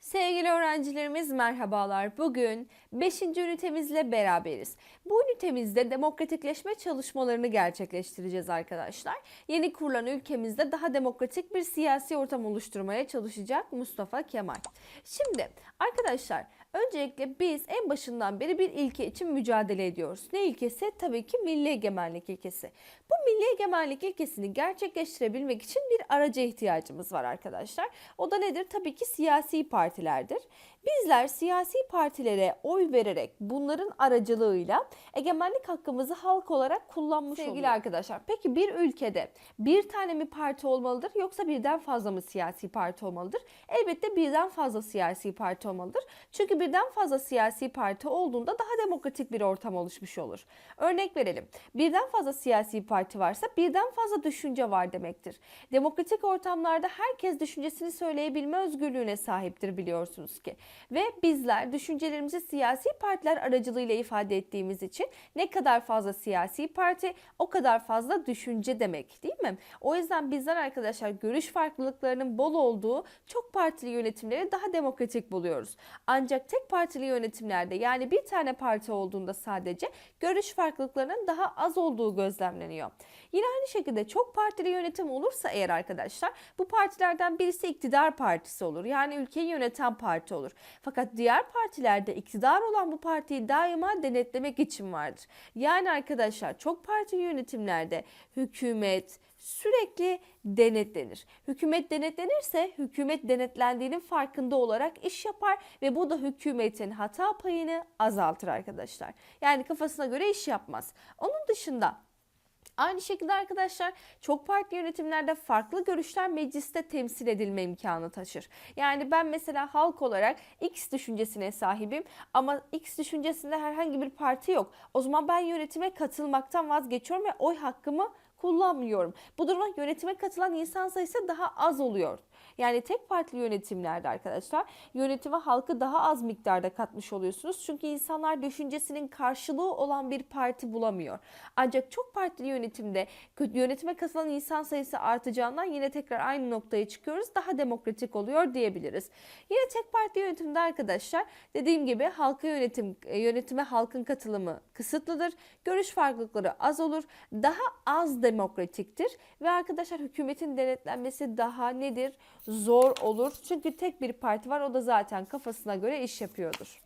Sevgili öğrencilerimiz merhabalar. Bugün 5. ünitemizle beraberiz. Bu ünitemizde demokratikleşme çalışmalarını gerçekleştireceğiz arkadaşlar. Yeni kurulan ülkemizde daha demokratik bir siyasi ortam oluşturmaya çalışacak Mustafa Kemal. Şimdi arkadaşlar öncelikle biz en başından beri bir ilke için mücadele ediyoruz. Ne ilkesi? Tabii ki milli egemenlik ilkesi. Bu milli egemenlik ilkesini gerçekleştirebilmek için bir araca ihtiyacımız var arkadaşlar. O da nedir? Tabii ki siyasi partilerdir. Bizler siyasi partilere oy vererek bunların aracılığıyla egemenlik hakkımızı halk olarak kullanmış Sevgili oluyor. arkadaşlar peki bir ülkede bir tane mi parti olmalıdır yoksa birden fazla mı siyasi parti olmalıdır? Elbette birden fazla siyasi parti olmalıdır. Çünkü birden fazla siyasi parti olduğunda daha demokratik bir ortam oluşmuş olur. Örnek verelim. Birden fazla siyasi parti varsa birden fazla düşünce var demektir. Demokratik ortamlarda herkes düşüncesini söyleyebilme özgürlüğüne sahiptir biliyorsunuz ki. Ve bizler düşüncelerimizi siyasi partiler aracılığıyla ifade ettiğimiz için ne kadar fazla siyasi parti o kadar fazla düşünce demek değil mi? O yüzden bizler arkadaşlar görüş farklılıklarının bol olduğu çok partili yönetimleri daha demokratik buluyoruz. Ancak tek partili yönetimlerde yani bir tane parti olduğunda sadece görüş farklılıklarının daha az olduğu gözlemleniyor. Yine aynı şekilde çok partili yönetim olursa eğer arkadaşlar bu partilerden birisi iktidar partisi olur. Yani ülkeyi yöneten parti olur. Fakat diğer partilerde iktidar olan bu partiyi daima denetlemek için vardır. Yani arkadaşlar çok partili yönetimlerde hükümet sürekli denetlenir. Hükümet denetlenirse hükümet denetlendiğinin farkında olarak iş yapar ve bu da hükümetin hata payını azaltır arkadaşlar. Yani kafasına göre iş yapmaz. Onun dışında Aynı şekilde arkadaşlar çok partili yönetimlerde farklı görüşler mecliste temsil edilme imkanı taşır. Yani ben mesela halk olarak X düşüncesine sahibim ama X düşüncesinde herhangi bir parti yok. O zaman ben yönetime katılmaktan vazgeçiyorum ve oy hakkımı kullanmıyorum. Bu durumda yönetime katılan insan sayısı daha az oluyor. Yani tek partili yönetimlerde arkadaşlar yönetime halkı daha az miktarda katmış oluyorsunuz. Çünkü insanlar düşüncesinin karşılığı olan bir parti bulamıyor. Ancak çok partili yönetimde yönetime katılan insan sayısı artacağından yine tekrar aynı noktaya çıkıyoruz. Daha demokratik oluyor diyebiliriz. Yine tek parti yönetimde arkadaşlar dediğim gibi halka yönetim yönetime halkın katılımı kısıtlıdır. Görüş farklılıkları az olur. Daha az demokratiktir ve arkadaşlar hükümetin denetlenmesi daha nedir? Zor olur. Çünkü tek bir parti var o da zaten kafasına göre iş yapıyordur.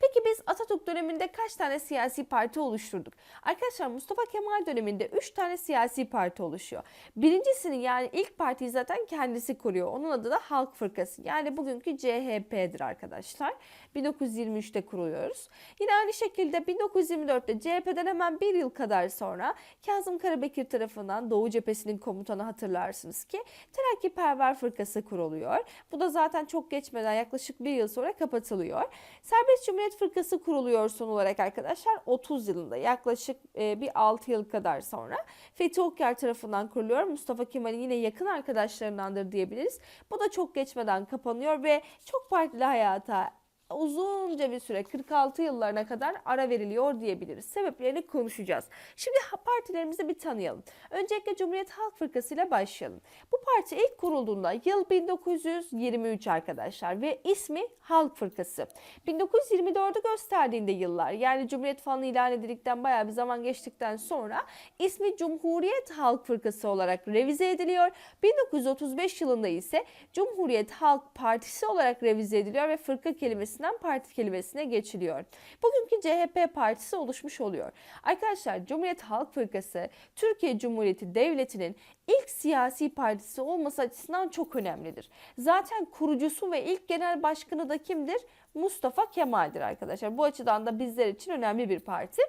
Peki biz Atatürk döneminde kaç tane siyasi parti oluşturduk? Arkadaşlar Mustafa Kemal döneminde 3 tane siyasi parti oluşuyor. Birincisini yani ilk partiyi zaten kendisi kuruyor. Onun adı da Halk Fırkası. Yani bugünkü CHP'dir arkadaşlar. 1923'te kuruluyoruz. Yine aynı şekilde 1924'te CHP'den hemen bir yıl kadar sonra Kazım Karabekir tarafından Doğu Cephesi'nin komutanı hatırlarsınız ki Terakkiperver Fırkası kuruluyor. Bu da zaten çok geçmeden yaklaşık bir yıl sonra kapatılıyor. Serbest Cumhuriyet Fırkası kuruluyor son olarak arkadaşlar 30 yılında yaklaşık e, bir 6 yıl kadar sonra Fethi Okyar tarafından kuruluyor. Mustafa Kemal'in yine yakın arkadaşlarındandır diyebiliriz. Bu da çok geçmeden kapanıyor ve çok partili hayata uzunca bir süre 46 yıllarına kadar ara veriliyor diyebiliriz. Sebeplerini konuşacağız. Şimdi partilerimizi bir tanıyalım. Öncelikle Cumhuriyet Halk Fırkası ile başlayalım. Bu parti ilk kurulduğunda yıl 1923 arkadaşlar ve ismi Halk Fırkası. 1924'ü gösterdiğinde yıllar yani Cumhuriyet falan ilan edildikten bayağı bir zaman geçtikten sonra ismi Cumhuriyet Halk Fırkası olarak revize ediliyor. 1935 yılında ise Cumhuriyet Halk Partisi olarak revize ediliyor ve fırka kelimesinden parti kelimesine geçiliyor. Bugünkü CHP partisi oluşmuş oluyor. Arkadaşlar Cumhuriyet Halk Fırkası Türkiye Cumhuriyeti Devleti'nin ilk siyasi partisi olması açısından çok önemlidir. Zaten kurucusu ve ilk genel başkanı da kimdir? Mustafa Kemal'dir arkadaşlar. Bu açıdan da bizler için önemli bir parti.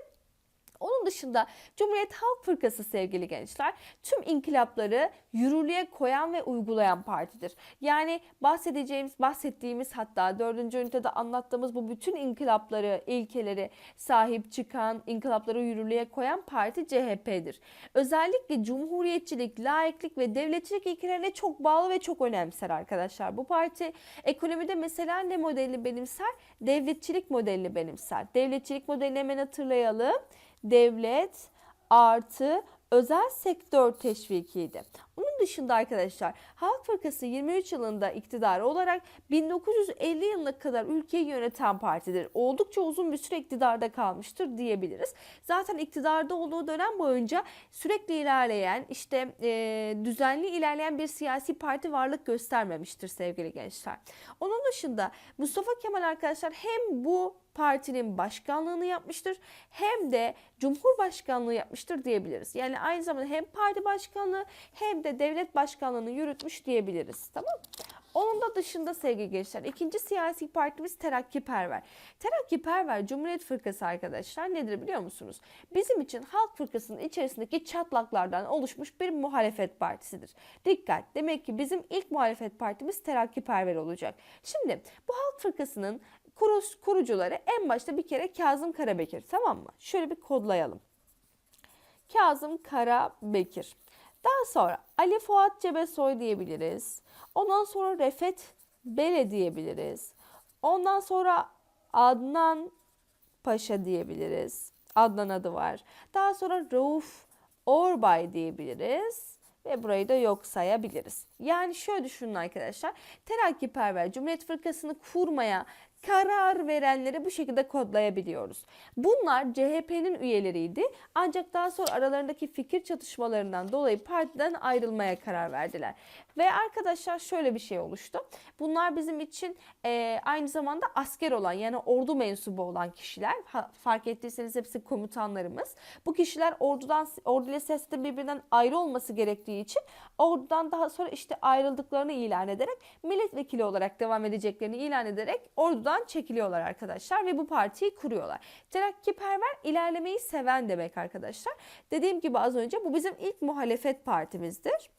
Onun dışında Cumhuriyet Halk Fırkası sevgili gençler tüm inkılapları yürürlüğe koyan ve uygulayan partidir. Yani bahsedeceğimiz, bahsettiğimiz hatta dördüncü ünitede anlattığımız bu bütün inkılapları, ilkeleri sahip çıkan, inkılapları yürürlüğe koyan parti CHP'dir. Özellikle cumhuriyetçilik, laiklik ve devletçilik ilkelerine çok bağlı ve çok önemser arkadaşlar. Bu parti ekonomide mesela ne modelini benimser? Devletçilik modelini benimser. Devletçilik modelini hemen hatırlayalım devlet artı özel sektör teşvikiydi. Onun dışında arkadaşlar Halk Fırkası 23 yılında iktidar olarak 1950 yılına kadar ülkeyi yöneten partidir. Oldukça uzun bir süre iktidarda kalmıştır diyebiliriz. Zaten iktidarda olduğu dönem boyunca sürekli ilerleyen işte e, düzenli ilerleyen bir siyasi parti varlık göstermemiştir sevgili gençler. Onun dışında Mustafa Kemal arkadaşlar hem bu partinin başkanlığını yapmıştır hem de cumhurbaşkanlığı yapmıştır diyebiliriz. Yani aynı zamanda hem parti başkanlığı hem de devlet başkanlığını yürütmüş diyebiliriz. Tamam onun da dışında sevgili gençler ikinci siyasi partimiz Terakkiperver. Terakkiperver Cumhuriyet Fırkası arkadaşlar nedir biliyor musunuz? Bizim için Halk Fırkası'nın içerisindeki çatlaklardan oluşmuş bir muhalefet partisidir. Dikkat demek ki bizim ilk muhalefet partimiz Terakkiperver olacak. Şimdi bu Halk Fırkası'nın kurucuları en başta bir kere Kazım Karabekir tamam mı? Şöyle bir kodlayalım. Kazım Karabekir. Daha sonra Ali Fuat Cebesoy diyebiliriz. Ondan sonra Refet Bele diyebiliriz. Ondan sonra Adnan Paşa diyebiliriz. Adnan adı var. Daha sonra Rauf Orbay diyebiliriz ve burayı da yok sayabiliriz. Yani şöyle düşünün arkadaşlar. Terakkiperver Cumhuriyet Fırkası'nı kurmaya karar verenleri bu şekilde kodlayabiliyoruz. Bunlar CHP'nin üyeleriydi ancak daha sonra aralarındaki fikir çatışmalarından dolayı partiden ayrılmaya karar verdiler. Ve arkadaşlar şöyle bir şey oluştu. Bunlar bizim için e, aynı zamanda asker olan yani ordu mensubu olan kişiler. Ha, fark ettiyseniz hepsi komutanlarımız. Bu kişiler ordudan ordu ile siyasette birbirinden ayrı olması gerektiği için ordudan daha sonra işte ayrıldıklarını ilan ederek milletvekili olarak devam edeceklerini ilan ederek ordudan çekiliyorlar arkadaşlar ve bu partiyi kuruyorlar. Terakkiperver ilerlemeyi seven demek arkadaşlar. Dediğim gibi az önce bu bizim ilk muhalefet partimizdir.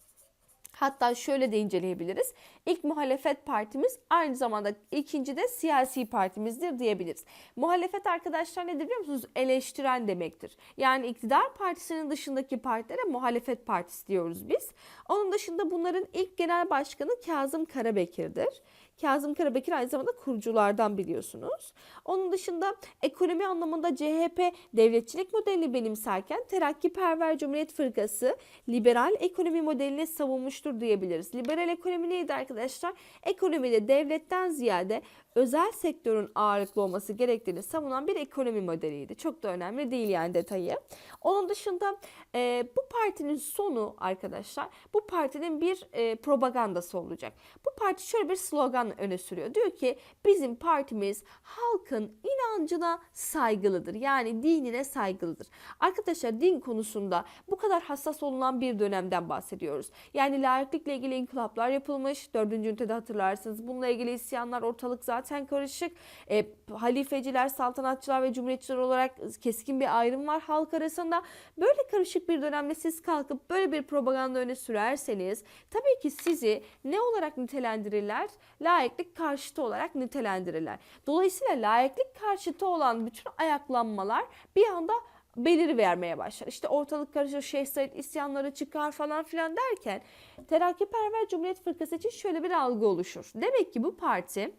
Hatta şöyle de inceleyebiliriz. İlk muhalefet partimiz aynı zamanda ikinci de siyasi partimizdir diyebiliriz. Muhalefet arkadaşlar nedir biliyor musunuz? Eleştiren demektir. Yani iktidar partisinin dışındaki partilere muhalefet partisi diyoruz biz. Onun dışında bunların ilk genel başkanı Kazım Karabekir'dir. Kazım Karabekir aynı zamanda kuruculardan biliyorsunuz. Onun dışında ekonomi anlamında CHP devletçilik modelini benimserken Terakkiperver Cumhuriyet Fırkası liberal ekonomi modelini savunmuştur diyebiliriz. Liberal ekonomi neydi arkadaşlar? Ekonomide devletten ziyade özel sektörün ağırlıklı olması gerektiğini savunan bir ekonomi modeliydi. Çok da önemli değil yani detayı. Onun dışında e, bu partinin sonu arkadaşlar bu partinin bir e, propagandası olacak. Bu parti şöyle bir slogan öne sürüyor. Diyor ki bizim partimiz halkın inancına saygılıdır. Yani dinine saygılıdır. Arkadaşlar din konusunda bu kadar hassas olunan bir dönemden bahsediyoruz. Yani layıklıkla ilgili inkılaplar yapılmış. Dördüncü ünitede hatırlarsınız. Bununla ilgili isyanlar ortalık zaten karışık. E, halifeciler, saltanatçılar ve cumhuriyetçiler olarak keskin bir ayrım var halk arasında. Böyle karışık bir dönemde siz kalkıp böyle bir propaganda öne sürerseniz tabii ki sizi ne olarak nitelendirirler? Layıklık karşıtı olarak nitelendirirler. Dolayısıyla layıklık karşıtı olan bütün ayaklanmalar bir anda beliri vermeye başlar. İşte ortalık karışır, Şeyh Said isyanları çıkar falan filan derken Terakkiperver Cumhuriyet Fırkası için şöyle bir algı oluşur. Demek ki bu parti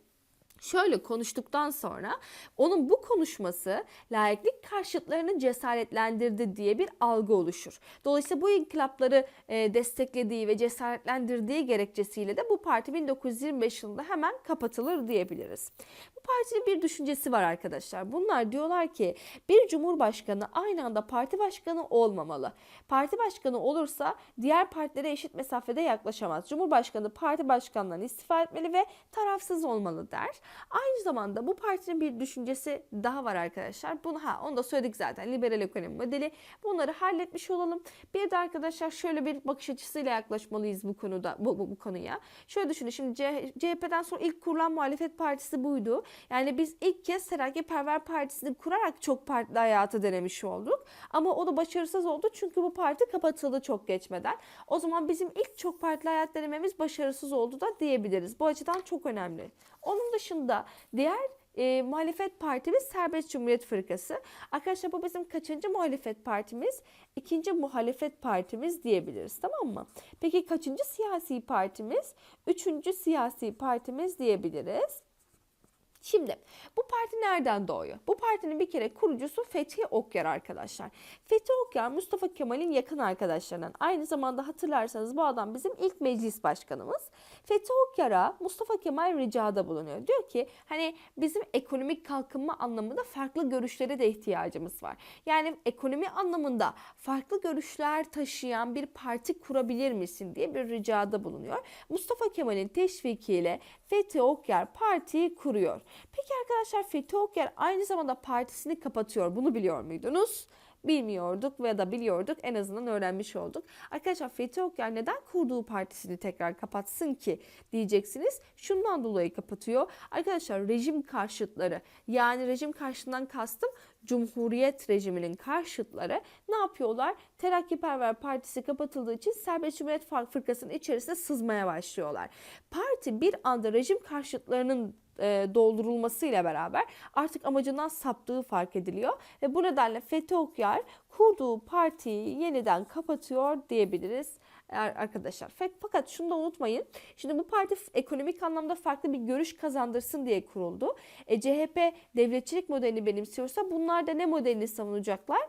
şöyle konuştuktan sonra onun bu konuşması laiklik karşıtlarını cesaretlendirdi diye bir algı oluşur. Dolayısıyla bu inkılapları e, desteklediği ve cesaretlendirdiği gerekçesiyle de bu parti 1925 yılında hemen kapatılır diyebiliriz. Bu partinin bir düşüncesi var arkadaşlar. Bunlar diyorlar ki bir cumhurbaşkanı aynı anda parti başkanı olmamalı. Parti başkanı olursa diğer partilere eşit mesafede yaklaşamaz. Cumhurbaşkanı parti başkanlığından istifa etmeli ve tarafsız olmalı der. Aynı zamanda bu partinin bir düşüncesi daha var arkadaşlar. Bunu ha onu da söyledik zaten. Liberal ekonomi modeli. Bunları halletmiş olalım. Bir de arkadaşlar şöyle bir bakış açısıyla yaklaşmalıyız bu konuda bu, bu, bu konuya. Şöyle düşünün şimdi CHP'den sonra ilk kurulan muhalefet partisi buydu. Yani biz ilk kez Perver Partisi'ni kurarak çok partili hayatı denemiş olduk. Ama o da başarısız oldu çünkü bu parti kapatıldı çok geçmeden. O zaman bizim ilk çok partili hayat denememiz başarısız oldu da diyebiliriz. Bu açıdan çok önemli. Onun dışında diğer e, muhalefet partimiz Serbest Cumhuriyet Fırkası. Arkadaşlar bu bizim kaçıncı muhalefet partimiz? İkinci muhalefet partimiz diyebiliriz tamam mı? Peki kaçıncı siyasi partimiz? Üçüncü siyasi partimiz diyebiliriz. Şimdi bu parti nereden doğuyor? Bu partinin bir kere kurucusu Fethi Okyar arkadaşlar. Fethi Okyar Mustafa Kemal'in yakın arkadaşlarından. Aynı zamanda hatırlarsanız bu adam bizim ilk meclis başkanımız. Fethi Okyar'a Mustafa Kemal ricada bulunuyor. Diyor ki hani bizim ekonomik kalkınma anlamında farklı görüşlere de ihtiyacımız var. Yani ekonomi anlamında farklı görüşler taşıyan bir parti kurabilir misin diye bir ricada bulunuyor. Mustafa Kemal'in teşvikiyle Fethi Okyar partiyi kuruyor. Peki arkadaşlar Fethi Okyar aynı zamanda partisini kapatıyor. Bunu biliyor muydunuz? Bilmiyorduk veya da biliyorduk en azından öğrenmiş olduk. Arkadaşlar Fethi Okyar neden kurduğu partisini tekrar kapatsın ki diyeceksiniz. Şundan dolayı kapatıyor. Arkadaşlar rejim karşıtları yani rejim karşıtından kastım Cumhuriyet rejiminin karşıtları ne yapıyorlar? Terakkiperver Partisi kapatıldığı için Serbest Cumhuriyet Fırkası'nın içerisine sızmaya başlıyorlar. Parti bir anda rejim karşıtlarının doldurulmasıyla beraber artık amacından saptığı fark ediliyor ve bu nedenle Fethi Okyar kurduğu partiyi yeniden kapatıyor diyebiliriz arkadaşlar. Fakat şunu da unutmayın. Şimdi bu parti ekonomik anlamda farklı bir görüş kazandırsın diye kuruldu. E, CHP devletçilik modelini benimsiyorsa bunlar da ne modelini savunacaklar?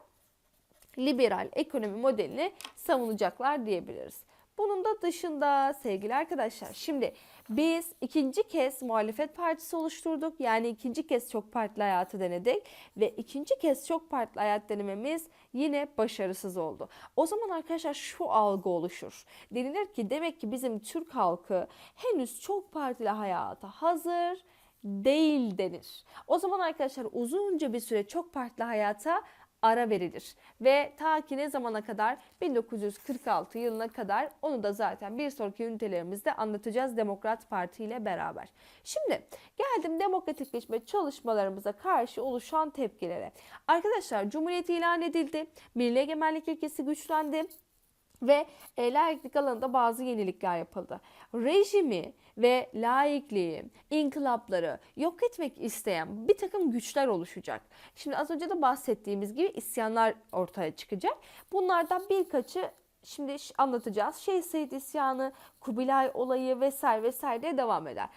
Liberal ekonomi modelini savunacaklar diyebiliriz. Bunun da dışında sevgili arkadaşlar şimdi biz ikinci kez muhalefet partisi oluşturduk. Yani ikinci kez çok partili hayatı denedik ve ikinci kez çok partili hayat denememiz yine başarısız oldu. O zaman arkadaşlar şu algı oluşur. Denilir ki demek ki bizim Türk halkı henüz çok partili hayata hazır değil denir. O zaman arkadaşlar uzunca bir süre çok partili hayata ara verilir. Ve ta ki ne zamana kadar? 1946 yılına kadar onu da zaten bir sonraki ünitelerimizde anlatacağız Demokrat Parti ile beraber. Şimdi geldim demokratikleşme çalışmalarımıza karşı oluşan tepkilere. Arkadaşlar Cumhuriyet ilan edildi. Milli egemenlik ilkesi güçlendi ve e, laiklik alanında bazı yenilikler yapıldı. Rejimi ve laikliği, inkılapları yok etmek isteyen bir takım güçler oluşacak. Şimdi az önce de bahsettiğimiz gibi isyanlar ortaya çıkacak. Bunlardan birkaçı şimdi anlatacağız. Şeyh Said isyanı, Kubilay olayı vesaire vesaire devam eder.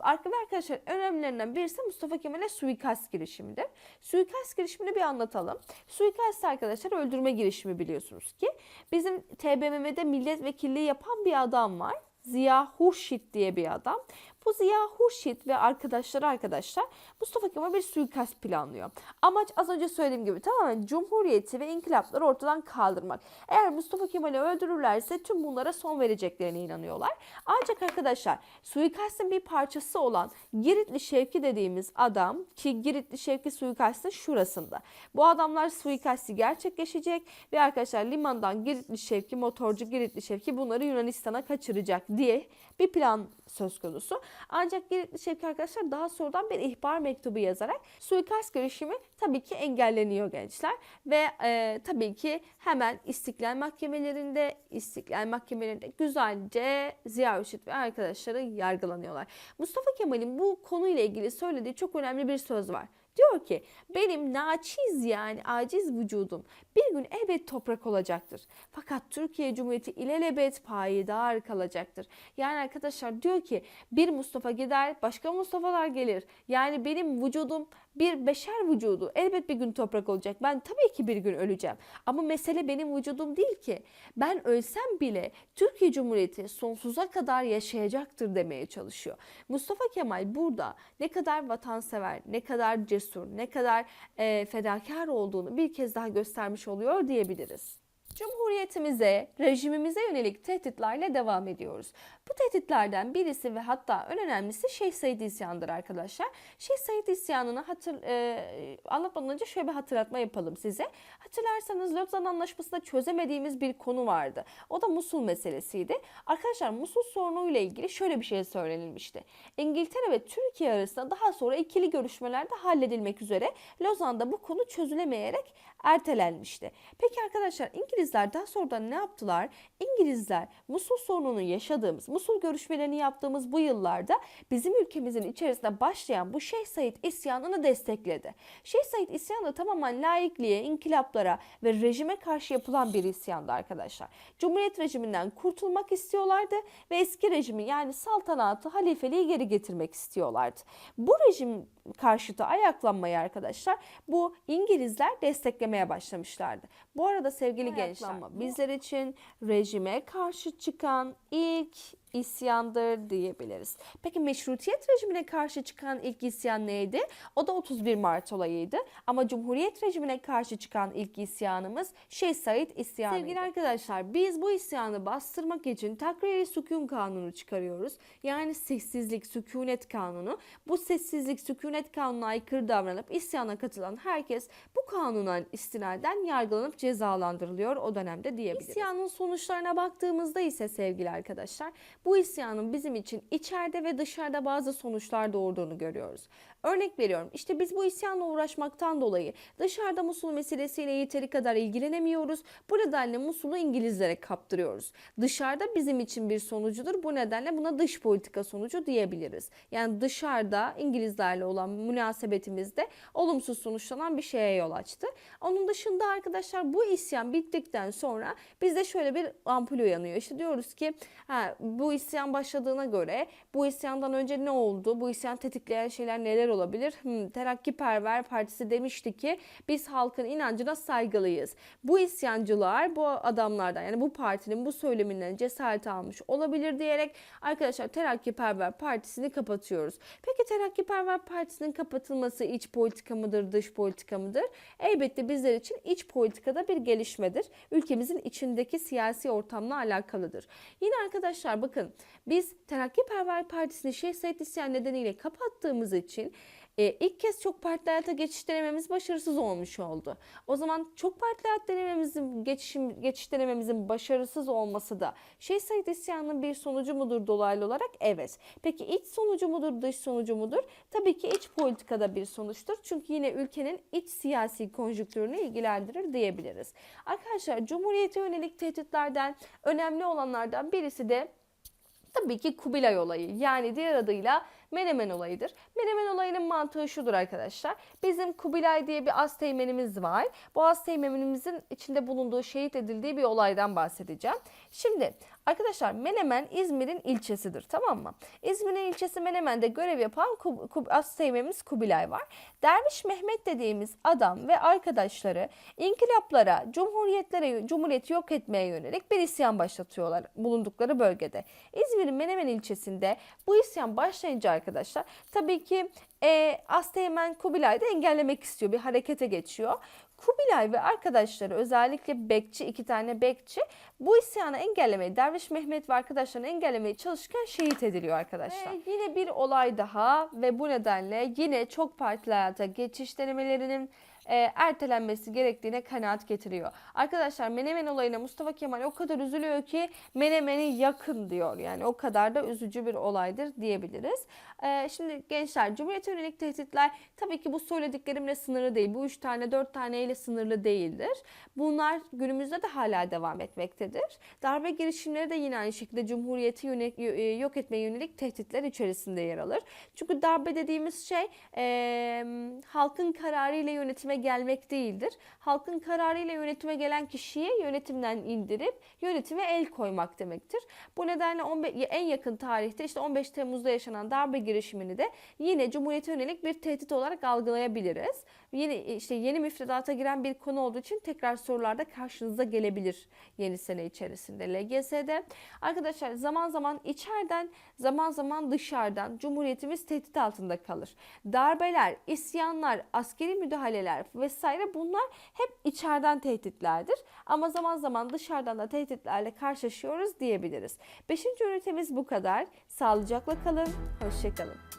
Arkadaşlar önemlilerinden birisi Mustafa Kemal'e suikast girişimidir. Suikast girişimini bir anlatalım. Suikast arkadaşlar öldürme girişimi biliyorsunuz ki. Bizim TBMM'de milletvekilliği yapan bir adam var. Ziya Hurşit diye bir adam. Bu Ziya Hurşit ve arkadaşları arkadaşlar Mustafa Kemal bir suikast planlıyor. Amaç az önce söylediğim gibi tamamen Cumhuriyeti ve inkılapları ortadan kaldırmak. Eğer Mustafa Kemal'i öldürürlerse tüm bunlara son vereceklerine inanıyorlar. Ancak arkadaşlar suikastin bir parçası olan Giritli Şevki dediğimiz adam ki Giritli Şevki suikastin şurasında. Bu adamlar suikasti gerçekleşecek ve arkadaşlar limandan Giritli Şevki, motorcu Giritli Şevki bunları Yunanistan'a kaçıracak diye bir plan söz konusu. Ancak Giritli Şevki arkadaşlar daha sonradan bir ihbar mektubu yazarak suikast girişimi tabii ki engelleniyor gençler. Ve e, tabii ki hemen istiklal mahkemelerinde, istiklal mahkemelerinde güzelce Ziya Üşit ve arkadaşları yargılanıyorlar. Mustafa Kemal'in bu konuyla ilgili söylediği çok önemli bir söz var. Diyor ki benim naçiz yani aciz vücudum bir gün elbet toprak olacaktır. Fakat Türkiye Cumhuriyeti ilelebet payidar kalacaktır. Yani arkadaşlar diyor ki bir Mustafa gider başka Mustafa'lar gelir. Yani benim vücudum bir beşer vücudu elbet bir gün toprak olacak. Ben tabii ki bir gün öleceğim. Ama mesele benim vücudum değil ki. Ben ölsem bile Türkiye Cumhuriyeti sonsuza kadar yaşayacaktır demeye çalışıyor. Mustafa Kemal burada ne kadar vatansever, ne kadar cesur, ne kadar e, fedakar olduğunu bir kez daha göstermiş oluyor diyebiliriz. Cumhuriyetimize, rejimimize yönelik tehditlerle devam ediyoruz. Bu tehditlerden birisi ve hatta en önemlisi Şeyh Said isyanıdır arkadaşlar. Şeyh Said isyanını hatır, e, anlatmadan önce şöyle bir hatırlatma yapalım size. Hatırlarsanız Lozan Anlaşması'nda çözemediğimiz bir konu vardı. O da Musul meselesiydi. Arkadaşlar Musul sorunuyla ilgili şöyle bir şey söylenilmişti. İngiltere ve Türkiye arasında daha sonra ikili görüşmelerde halledilmek üzere Lozan'da bu konu çözülemeyerek ertelenmişti. Peki arkadaşlar İngiliz İngilizler daha sonradan ne yaptılar? İngilizler Musul sorununu yaşadığımız, Musul görüşmelerini yaptığımız bu yıllarda bizim ülkemizin içerisinde başlayan bu Şeyh Said isyanını destekledi. Şeyh Said isyanı tamamen laikliğe, inkılaplara ve rejime karşı yapılan bir isyandı arkadaşlar. Cumhuriyet rejiminden kurtulmak istiyorlardı ve eski rejimi yani saltanatı, halifeliği geri getirmek istiyorlardı. Bu rejim karşıtı ayaklanmayı arkadaşlar bu İngilizler desteklemeye başlamışlardı. Bu arada sevgili gençler bizler için rejime karşı çıkan ilk isyandır diyebiliriz. Peki meşrutiyet rejimine karşı çıkan ilk isyan neydi? O da 31 Mart olayıydı. Ama Cumhuriyet rejimine karşı çıkan ilk isyanımız Şeyh Said isyanıydı. Sevgili arkadaşlar biz bu isyanı bastırmak için Takriri Sükun Kanunu çıkarıyoruz. Yani sessizlik, sükunet kanunu. Bu sessizlik, sükunet kanununa aykırı davranıp isyana katılan herkes bu kanuna istinaden yargılanıp cezalandırılıyor o dönemde diyebiliriz. İsyanın sonuçlarına baktığımızda ise sevgili arkadaşlar bu isyanın bizim için içeride ve dışarıda bazı sonuçlar doğurduğunu görüyoruz. Örnek veriyorum işte biz bu isyanla uğraşmaktan dolayı dışarıda Musul meselesiyle yeteri kadar ilgilenemiyoruz. Bu nedenle Musul'u İngilizlere kaptırıyoruz. Dışarıda bizim için bir sonucudur. Bu nedenle buna dış politika sonucu diyebiliriz. Yani dışarıda İngilizlerle olan münasebetimizde olumsuz sonuçlanan bir şeye yol açtı. Onun dışında arkadaşlar bu isyan bittikten sonra bizde şöyle bir ampul uyanıyor. İşte diyoruz ki ha, bu isyan başladığına göre bu isyandan önce ne oldu? Bu isyan tetikleyen şeyler neler olabilir? Hmm, Terakkiperver Partisi demişti ki biz halkın inancına saygılıyız. Bu isyancılar bu adamlardan yani bu partinin bu söyleminden cesaret almış olabilir diyerek arkadaşlar Terakkiperver Partisi'ni kapatıyoruz. Peki Terakkiperver Partisi'nin kapatılması iç politika mıdır, dış politika mıdır? Elbette bizler için iç politikada bir gelişmedir. Ülkemizin içindeki siyasi ortamla alakalıdır. Yine arkadaşlar bakın biz Terakkiperver Partisi'ni Şeyh Said İsyan nedeniyle kapattığımız için e, ilk kez çok partili hayata geçiş denememiz başarısız olmuş oldu. O zaman çok partili hayat denememizin, geçişim, geçiş denememizin başarısız olması da Şeyh Said isyanının bir sonucu mudur dolaylı olarak? Evet. Peki iç sonucu mudur, dış sonucu mudur? Tabii ki iç politikada bir sonuçtur. Çünkü yine ülkenin iç siyasi konjüktürünü ilgilendirir diyebiliriz. Arkadaşlar Cumhuriyete yönelik tehditlerden önemli olanlardan birisi de tabii ki Kubilay olayı. Yani diğer adıyla Menemen olayıdır. Menemen olayının mantığı şudur arkadaşlar. Bizim Kubilay diye bir Azteğmenimiz var. Bu Azteğmenimizin içinde bulunduğu şehit edildiği bir olaydan bahsedeceğim. Şimdi arkadaşlar Menemen İzmir'in ilçesidir tamam mı? İzmir'in ilçesi Menemen'de görev yapan Kub, Kub, Azteğmenimiz Kubilay var. Derviş Mehmet dediğimiz adam ve arkadaşları inkılaplara, cumhuriyetlere, cumhuriyeti yok etmeye yönelik bir isyan başlatıyorlar bulundukları bölgede. İzmir'in Menemen ilçesinde bu isyan başlayınca arkadaşlar tabii ki e, Asteğmen Kubilay da engellemek istiyor. Bir harekete geçiyor. Kubilay ve arkadaşları özellikle bekçi iki tane bekçi bu isyanı engellemeyi Derviş Mehmet ve arkadaşlarını engellemeye çalışırken şehit ediliyor arkadaşlar. Ve yine bir olay daha ve bu nedenle yine çok partili hayata geçiş denemelerinin e, ertelenmesi gerektiğine kanaat getiriyor. Arkadaşlar Menemen olayına Mustafa Kemal o kadar üzülüyor ki Menemen'i yakın diyor. Yani o kadar da üzücü bir olaydır diyebiliriz. E, şimdi gençler Cumhuriyete yönelik tehditler tabii ki bu söylediklerimle sınırlı değil. Bu üç tane dört taneyle sınırlı değildir. Bunlar günümüzde de hala devam etmektedir. Darbe girişimleri de yine aynı şekilde Cumhuriyeti yönelik, yok etmeye yönelik tehditler içerisinde yer alır. Çünkü darbe dediğimiz şey e, halkın kararıyla yönetime gelmek değildir. Halkın kararıyla yönetime gelen kişiyi yönetimden indirip yönetime el koymak demektir. Bu nedenle 15, en yakın tarihte işte 15 Temmuz'da yaşanan darbe girişimini de yine Cumhuriyete yönelik bir tehdit olarak algılayabiliriz. Yeni işte yeni müfredata giren bir konu olduğu için tekrar sorularda karşınıza gelebilir yeni sene içerisinde LGS'de. Arkadaşlar zaman zaman içeriden zaman zaman dışarıdan Cumhuriyetimiz tehdit altında kalır. Darbeler, isyanlar, askeri müdahaleler vesaire bunlar hep içeriden tehditlerdir. Ama zaman zaman dışarıdan da tehditlerle karşılaşıyoruz diyebiliriz. Beşinci ünitemiz bu kadar. Sağlıcakla kalın, hoşçakalın.